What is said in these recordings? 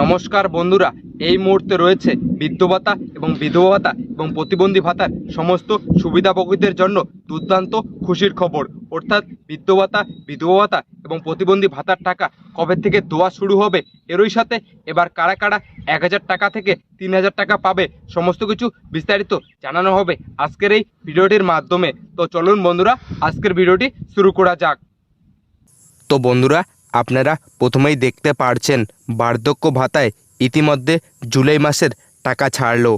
নমস্কার বন্ধুরা, এই মুহূর্তে রয়েছে বৃদ্ধ ভাতা এবং বিধবা ভাতা এবং প্রতিবন্ধী ভাতার সমস্ত সুবিধাভোগীদের জন্য দুর্দান্ত খুশির খবর। অর্থাৎ বৃদ্ধ ভাতা বিধবা ভাতা এবং প্রতিবন্ধী ভাতার টাকা কবে থেকে দেওয়া শুরু হবে, এরই সাথে এবার কারা কারা এক হাজার টাকা থেকে তিন হাজার টাকা পাবে, সমস্ত কিছু বিস্তারিত জানানো হবে আজকের এই ভিডিওটির মাধ্যমে। তো চলুন বন্ধুরা, আজকের ভিডিওটি শুরু করা যাক। তো বন্ধুরা আপনারা প্রথমেই দেখতে পারছেন বার্ধক্য ভাতায় ইতিমধ্যে জুলাই মাসের টাকা ছাড়লো।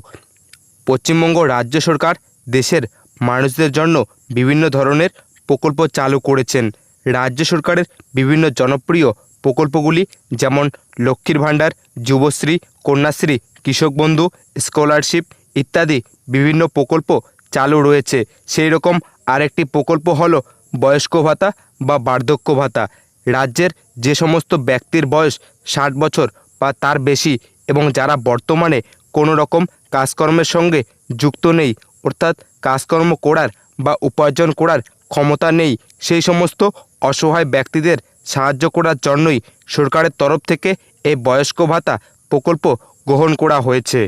পশ্চিমবঙ্গ রাজ্য সরকার দেশের মানুষদের জন্য বিভিন্ন ধরনের প্রকল্প চালু করেছেন। রাজ্য সরকারের বিভিন্ন জনপ্রিয় প্রকল্পগুলি যেমন লক্ষ্মীর ভাণ্ডার, যুবশ্রী, কন্যাশ্রী, কৃষক বন্ধু, স্কলারশিপ ইত্যাদি বিভিন্ন প্রকল্প চালু রয়েছে। সেই রকম আরেকটি প্রকল্প হলো বয়স্ক ভাতা বা বার্ধক্য ভাতা। রাজ্যের যে সমস্ত ব্যক্তির বয়স ষাট বছর বা তার বেশি এবং যারা বর্তমানে কোনো রকম কাজকর্মের সঙ্গে যুক্ত নেই, অর্থাৎ কাজকর্ম করার বা উপার্জন করার ক্ষমতা নেই, সেই সমস্ত অসহায় ব্যক্তিদের সাহায্য করার জন্যই সরকারের তরফ থেকে এই বয়স্ক ভাতা প্রকল্প গ্রহণ করা হয়েছে।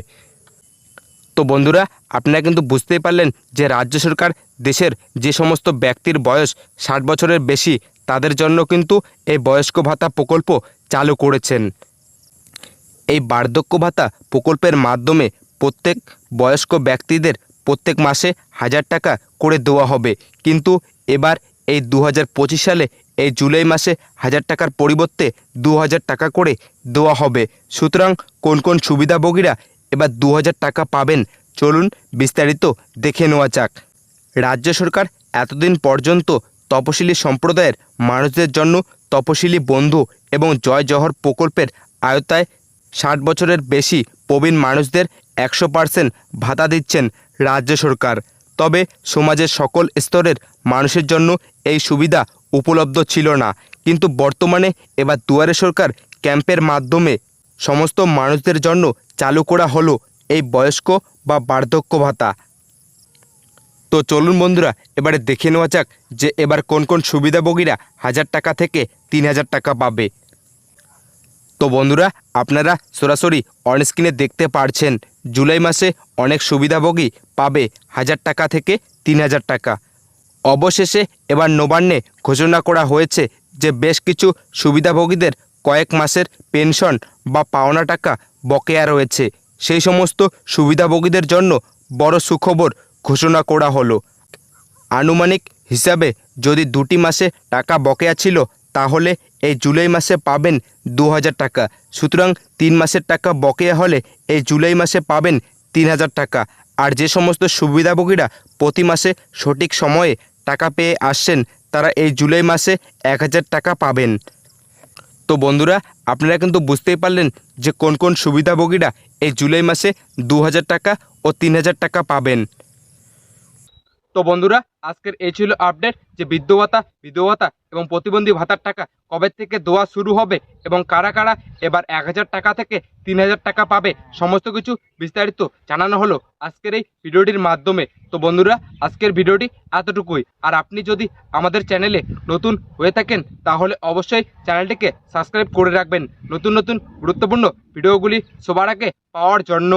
তো বন্ধুরা, আপনারা কিন্তু বুঝতেই পারলেন যে রাজ্য সরকার দেশের যে সমস্ত ব্যক্তির বয়স ষাট বছরের বেশি তাদের জন্য কিন্তু এই বয়স্ক ভাতা প্রকল্প চালু করেছেন। এই বার্ধক্য ভাতা প্রকল্পের মাধ্যমে প্রত্যেক বয়স্ক ব্যক্তিদের প্রত্যেক মাসে হাজার টাকা করে দেওয়া হবে। কিন্তু এবার এই দু হাজার পঁচিশ সালে এই জুলাই মাসে হাজার টাকার পরিবর্তে দু হাজার টাকা করে দেওয়া হবে। সুতরাং কোন কোন সুবিধাভোগীরা এবার দু হাজার টাকা পাবেন চলুন বিস্তারিত দেখে নেওয়া যাক। রাজ্য সরকার এতদিন পর্যন্ত তপশিলি সম্প্রদায়ের মানুষদের জন্য তপশিলি বন্ধু এবং জয় জহর প্রকল্পের আয়তায় ষাট বছরের বেশি প্রবীণ মানুষদের একশো পার্সেন্ট ভাতা দিচ্ছেন রাজ্য সরকার। তবে সমাজের সকল স্তরের মানুষের জন্য এই সুবিধা উপলব্ধ ছিল না। কিন্তু বর্তমানে এবার দুয়ারে সরকার ক্যাম্পের মাধ্যমে সমস্ত মানুষদের জন্য চালু করা হলো এই বয়স্ক বা বার্ধক্য ভাতা। তো চলুন বন্ধুরা, এবারে দেখে নেওয়া যাক যে এবার কোন কোন সুবিধাভোগীরা হাজার টাকা থেকে তিন হাজার টাকা পাবে। তো বন্ধুরা, আপনারা সরাসরি অনস্ক্রিনে দেখতে পারছেন, জুলাই মাসে অনেক সুবিধাভোগী পাবে হাজার টাকা থেকে তিন হাজার টাকা। অবশেষে এবার নবান্নে ঘোষণা করা হয়েছে যে বেশ কিছু সুবিধাভোগীদের কয়েক মাসের পেনশন বা পাওনা টাকা বকেয়া রয়েছে। সেই সমস্ত সুবিধাভোগীদের জন্য বড় সুখবর ঘোষণা করা হলো। আনুমানিক হিসাবে যদি দুটি মাসে টাকা বকেয়া ছিল, তাহলে এই জুলাই মাসে পাবেন দু হাজার টাকা। সুতরাং তিন মাসের টাকা বকেয়া হলে এই জুলাই মাসে পাবেন তিন হাজার টাকা। আর যে সমস্ত সুবিধাভোগীরা প্রতি মাসে সঠিক সময়ে টাকা পেয়ে আসছেন, তারা এই জুলাই মাসে এক হাজার টাকা পাবেন। তো বন্ধুরা, আপনারা কিন্তু বুঝতেই পারলেন যে কোন কোন সুবিধাভোগীরা এই জুলাই মাসে দু হাজার টাকা ও তিন হাজার টাকা পাবেন। তো বন্ধুরা, আজকের এই ছিল আপডেট যে বৃদ্ধ ভাতা এবং প্রতিবন্ধী ভাতার টাকা কবে থেকে দেওয়া শুরু হবে এবং কারা কারা এবার এক হাজার টাকা থেকে তিন হাজার টাকা পাবে, সমস্ত কিছু বিস্তারিত জানানো হলো আজকের এই ভিডিওটির মাধ্যমে। তো বন্ধুরা, আজকের ভিডিওটি এতটুকুই। আর আপনি যদি আমাদের চ্যানেলে নতুন হয়ে থাকেন, তাহলে অবশ্যই চ্যানেলটিকে সাবস্ক্রাইব করে রাখবেন। নতুন নতুন গুরুত্বপূর্ণ ভিডিওগুলি সবার আগে পাওয়ার জন্য।